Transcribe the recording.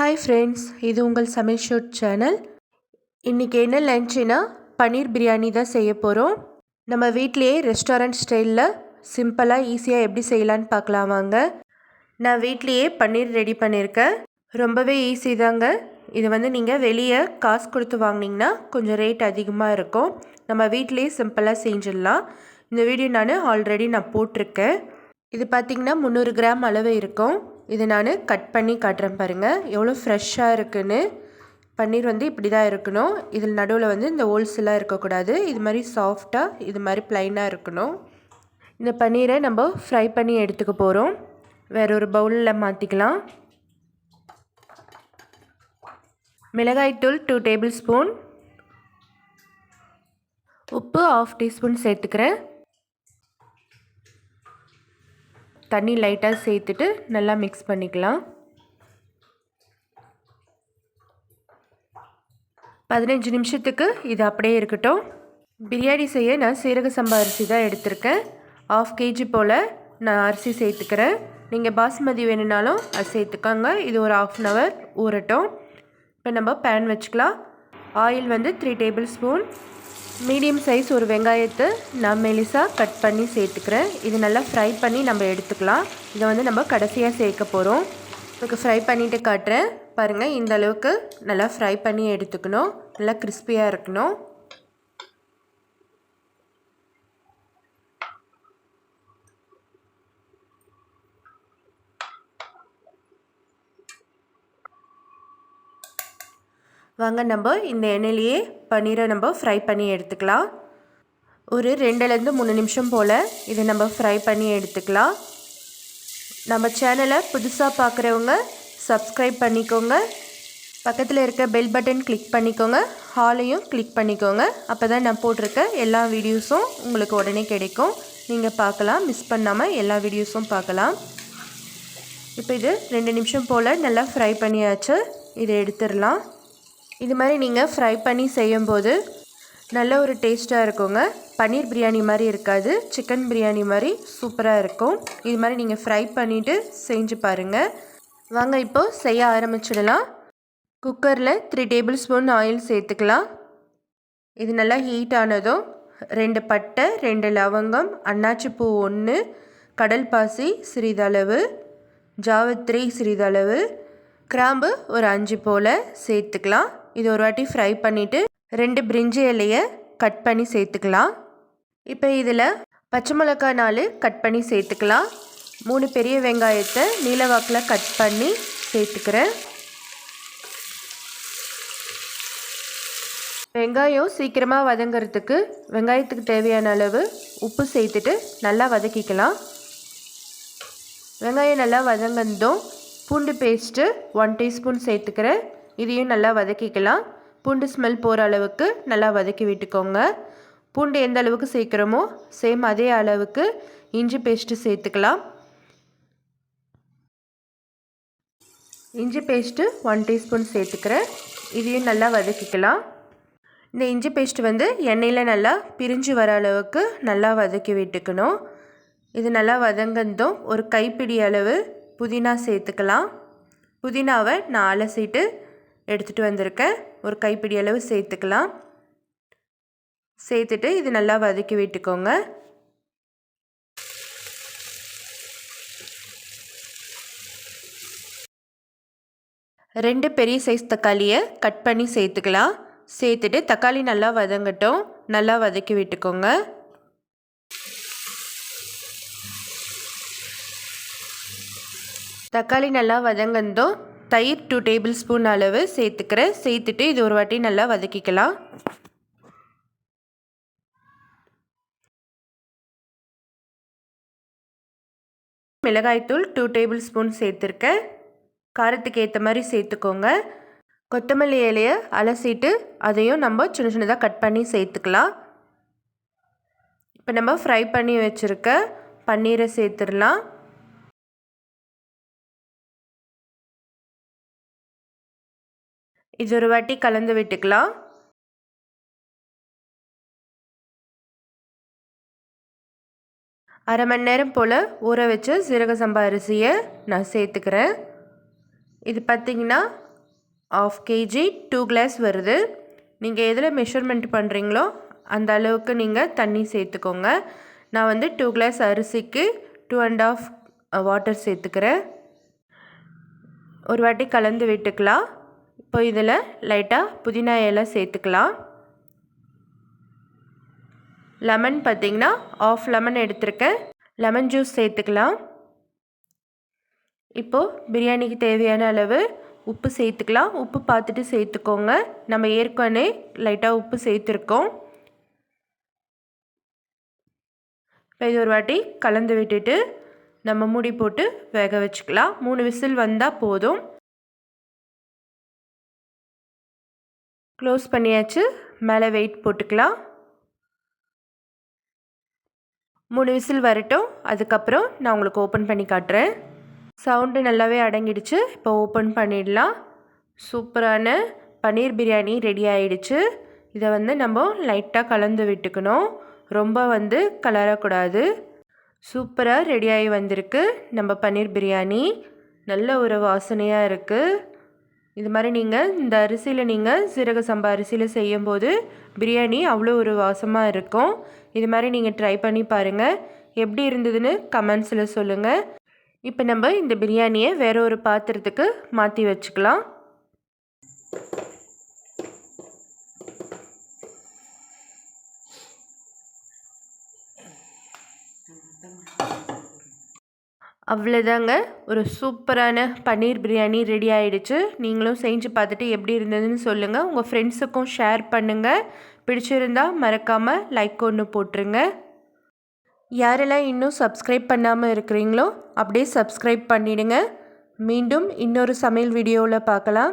Hi friends இது உங்கள் சமையல் ஷோட் சேனல். இன்றைக்கி என்ன லன்ச்சுனா பன்னீர் பிரியாணி தான் செய்ய போகிறோம் நம்ம வீட்டிலையே ரெஸ்டாரண்ட் ஸ்டைலில் சிம்பிளாக ஈஸியாக எப்படி செய்யலான்னு பார்க்கலாம் வாங்க. நான் வீட்லேயே பன்னீர் ரெடி பண்ணியிருக்கேன் ரொம்பவே ஈஸி தாங்க. இது வந்து நீங்கள் வெளியே காசு கொடுத்து வாங்கினீங்கன்னா கொஞ்சம் ரேட் அதிகமாக இருக்கும். நம்ம வீட்லேயே சிம்பிளாக செஞ்சிடலாம். இந்த வீடியோ நான் ஆல்ரெடி நான் போட்டிருக்கேன். இது பார்த்திங்கன்னா முந்நூறு கிராம் அளவு இருக்கும். இது நான் கட் பண்ணி காட்டுறேன் பாருங்கள் எவ்வளோ ஃப்ரெஷ்ஷாக இருக்குன்னு. பன்னீர் வந்து இப்படி தான் இருக்கணும். இதில் நடுவில் வந்து இந்த ஹோல்ஸ்லாம் இருக்கக்கூடாது. இது மாதிரி சாஃப்டாக இது மாதிரி ப்ளைனாக இருக்கணும். இந்த பன்னீரை நம்ம ஃப்ரை பண்ணி எடுத்துக்க போகிறோம் வேற ஒரு பவுலில் மாற்றிக்கலாம் மிளகாய்த்தூள் டூ டேபிள் ஸ்பூன் உப்பு ஆஃப் டீஸ்பூன் சேர்த்துக்கிறேன். தண்ணி லைட்டாக சேர்த்துட்டு நல்லா மிக்ஸ் பண்ணிக்கலாம். பதினஞ்சு நிமிஷத்துக்கு இது அப்படியே இருக்கட்டும். பிரியாணி செய்ய நான் சீரக சம்பா அரிசி தான் எடுத்திருக்கேன். ஆஃப் கேஜி போல் நான் அரிசி சேர்த்துக்கிறேன். நீங்கள் பாஸ்மதி வேணும்னாலும் அது சேர்த்துக்கோங்க. இது ஒரு ஆஃப் அன் ஹவர் ஊறட்டும். இப்போ நம்ம பேன் வச்சுக்கலாம். ஆயில் வந்து three tablespoon medium size ஒரு வெங்காயத்தை நான் மெலிசாக கட் பண்ணி சேர்த்துக்கிறேன். இது நல்லா ஃப்ரை பண்ணி நம்ம எடுத்துக்கலாம். இதை வந்து நம்ம கடைசியாக சேர்க்க போகிறோம் இதுக்கு ஃப்ரை பண்ணிவிட்டு காட்டுறேன். பாருங்கள் இந்த அளவுக்கு நல்லா ஃப்ரை பண்ணி எடுத்துக்கணும். நல்லா கிறிஸ்பியாக இருக்கணும். வாங்க நம்ம இந்த எண்ணெயிலேயே பன்னீரை நம்ம ஃப்ரை பண்ணி எடுத்துக்கலாம். ஒரு ரெண்டுலேருந்து மூணு நிமிஷம் போல் இதை நம்ம ஃப்ரை பண்ணி எடுத்துக்கலாம். நம்ம சேனலை புதுசாக பார்க்குறவங்க சப்ஸ்கிரைப் பண்ணிக்கோங்க. பக்கத்தில் இருக்க பெல் பட்டன் கிளிக் பண்ணிக்கோங்க. ஹாலையும் கிளிக் பண்ணிக்கோங்க. அப்போ தான் நான் போட்டிருக்க எல்லா வீடியோஸும் உங்களுக்கு உடனே கிடைக்கும். நீங்கள் பார்க்கலாம் மிஸ் பண்ணாமல் எல்லா வீடியோஸும் பார்க்கலாம். இப்போ இது ரெண்டு நிமிஷம் போல் நல்லா ஃப்ரை பண்ணியாச்சு. இதை எடுத்துடலாம். இது மாதிரி நீங்கள் ஃப்ரை பண்ணி செய்யும்போது நல்ல ஒரு டேஸ்ட்டாக இருக்குங்க. பன்னீர் பிரியாணி மாதிரி இருக்காது. சிக்கன் பிரியாணி மாதிரி சூப்பராக இருக்கும். இது மாதிரி நீங்கள் ஃப்ரை பண்ணிவிட்டு செஞ்சு பாருங்கள் வாங்க இப்போது செய்ய ஆரம்பிச்சிடலாம். குக்கரில் த்ரீ டேபிள் ஸ்பூன் ஆயில் சேர்த்துக்கலாம். இது நல்லா ஹீட் ஆனதும் ரெண்டு பட்டை ரெண்டு லவங்கம் அன்னாச்சி பூ ஒன்று கடல் பாசி சிறிதளவு ஜாவத்ரி சிறிதளவு கிராம்பு ஒரு அஞ்சு போல் சேர்த்துக்கலாம். இது ஒரு வாட்டி ஃப்ரை பண்ணிவிட்டு ரெண்டு பிரிஞ்சி இலையை கட் பண்ணி சேர்த்துக்கலாம். இப்போ இதில் பச்சை மிளகாய் நாலு கட் பண்ணி சேர்த்துக்கலாம். மூணு பெரிய வெங்காயத்தை நீலவாக்கில் கட் பண்ணி சேர்த்துக்கிறேன். வெங்காயம் சீக்கிரமாக வதங்கிறதுக்கு வெங்காயத்துக்கு தேவையான அளவு உப்பு சேர்த்துட்டு நல்லா வதக்கிக்கலாம். வெங்காயம் நல்லா வதங்கினதும் பூண்டு பேஸ்ட்டு ஒன் டீஸ்பூன் சேர்த்துக்கிறேன். இதையும் நல்லா வதக்கிக்கலாம். பூண்டு ஸ்மெல் போகிற அளவுக்கு நல்லா வதக்கி விட்டுக்கோங்க. பூண்டு எந்த அளவுக்கு சேர்க்குறோமோ சேம் அதே அளவுக்கு இஞ்சி பேஸ்ட்டு சேர்த்துக்கலாம். இஞ்சி பேஸ்ட்டு ஒன் டீஸ்பூன் சேர்த்துக்கிறேன். இதையும் நல்லா வதக்கிக்கலாம். இந்த இஞ்சி பேஸ்ட்டு வந்து எண்ணெயில் நல்லா பிரிஞ்சு வர அளவுக்கு நல்லா வதக்கி விட்டுக்கணும். இது நல்லா வதங்கந்தோம் ஒரு கைப்பிடி அளவு புதினா சேர்த்துக்கலாம். புதினாவை நான் அலசிட்டு எடுத்துகிட்டு வந்திருக்கேன் ஒரு கைப்பிடி அளவு சேர்த்துக்கலாம். சேர்த்துட்டு இது நல்லா வதக்கி விட்டுக்கோங்க. ரெண்டு பெரிய சைஸ் தக்காளியை கட் பண்ணி சேர்த்துக்கலாம். சேர்த்துட்டு தக்காளி நல்லா வதங்கட்டும். நல்லா வதக்கி விட்டுக்கோங்க. தக்காளி நல்லா வதங்கந்தோம் தயிர் டூ டேபிள் ஸ்பூன் அளவு சேர்த்துக்கிறேன் சேர்த்துட்டு இது ஒரு வாட்டி நல்லா வதக்கிக்கலாம். மிளகாய்த்தூள் டூ டேபிள் ஸ்பூன் சேர்த்துருக்கேன் காரத்துக்கு ஏற்ற மாதிரி சேர்த்துக்கோங்க. கொத்தமல்லி இலையை அலசிட்டு அதையும் நம்ம சின்ன சின்னதாக கட் பண்ணி சேர்த்துக்கலாம். இப்போ நம்ம ஃப்ரை பண்ணி வச்சுருக்க பன்னீரை சேர்த்துடலாம். இது ஒரு வாட்டி கலந்து விட்டுக்கலாம். அரை மணி நேரம் போல் ஊற வச்ச சீரக சம்பா அரிசியை நான் சேர்த்துக்கிறேன். இது பார்த்திங்கன்னா ஆஃப் கேஜி டூ கிளாஸ் வருது. நீங்கள் எதில் மெஷர்மெண்ட் பண்ணுறீங்களோ அந்த அளவுக்கு நீங்கள் தண்ணி சேர்த்துக்கோங்க. நான் வந்து டூ கிளாஸ் அரிசிக்கு டூ அண்ட் ஆஃப் வாட்டர் சேர்த்துக்கிறேன். ஒரு வாட்டி கலந்து விட்டுக்கலாம். இப்போ இதில் லைட்டாக புதினா இலை சேர்த்துக்கலாம். லெமன் பார்த்திங்கன்னா ஆஃப் லெமன் எடுத்திருக்கேன். லெமன் ஜூஸ் சேர்த்துக்கலாம். இப்போது பிரியாணிக்கு தேவையான அளவு உப்பு சேர்த்துக்கலாம். உப்பு பார்த்துட்டு சேர்த்துக்கோங்க. நம்ம ஏற்கனவே லைட்டாக உப்பு சேர்த்துருக்கோம். இப்போ இது ஒரு வாட்டி கலந்து விட்டுட்டு நம்ம மூடி போட்டு வேக வச்சுக்கலாம். மூணு விசில் வந்தால் போதும். க்ளோஸ் பண்ணியாச்சு. மேலே வெயிட் போட்டுக்கலாம். மூணு விசில் வரட்டும். அதுக்கப்புறம் நான் உங்களுக்கு ஓப்பன் பண்ணி காட்டுறேன். சவுண்டு நல்லாவே அடங்கிடுச்சு. இப்போ ஓப்பன் பண்ணிடலாம். சூப்பரான பன்னீர் பிரியாணி ரெடி ஆகிடுச்சு இதை வந்து நம்ம லைட்டாக கலந்து விட்டுக்கணும். ரொம்ப வந்து கலரக்கூடாது சூப்பராக ரெடியாகி வந்திருக்கு. நம்ம பன்னீர் பிரியாணி. நல்ல ஒரு வாசனையாக இருக்குது இது மாதிரி நீங்கள் இந்த அரிசியில் நீங்கள் சீரக சம்பா அரிசியில் செய்யும்போது பிரியாணி அவ்வளோ ஒரு வாசமாக இருக்கும். இது மாதிரி நீங்கள் ட்ரை பண்ணி பாருங்கள் எப்படி இருந்ததுன்னு கமெண்ட்ஸில் சொல்லுங்கள் இப்போ நம்ம இந்த பிரியாணியை வேற ஒரு பாத்திரத்துக்கு மாற்றி வச்சுக்கலாம். அவ்வளோதாங்க ஒரு சூப்பரான பன்னீர் பிரியாணி ரெடி ஆகிடுச்சு நீங்களும் செஞ்சு பார்த்துட்டு எப்படி இருந்ததுன்னு சொல்லுங்கள் உங்கள் ஃப்ரெண்ட்ஸுக்கும் ஷேர் பண்ணுங்கள் பிடிச்சிருந்தா மறக்காமல் லைக் ஒன்று போட்டுருங்க. யாரெல்லாம் இன்னும் சப்ஸ்கிரைப் பண்ணாமல் இருக்கிறீங்களோ அப்படியே சப்ஸ்கிரைப் பண்ணிவிடுங்க மீண்டும் இன்னொரு சமையல் வீடியோவில் பார்க்கலாம்.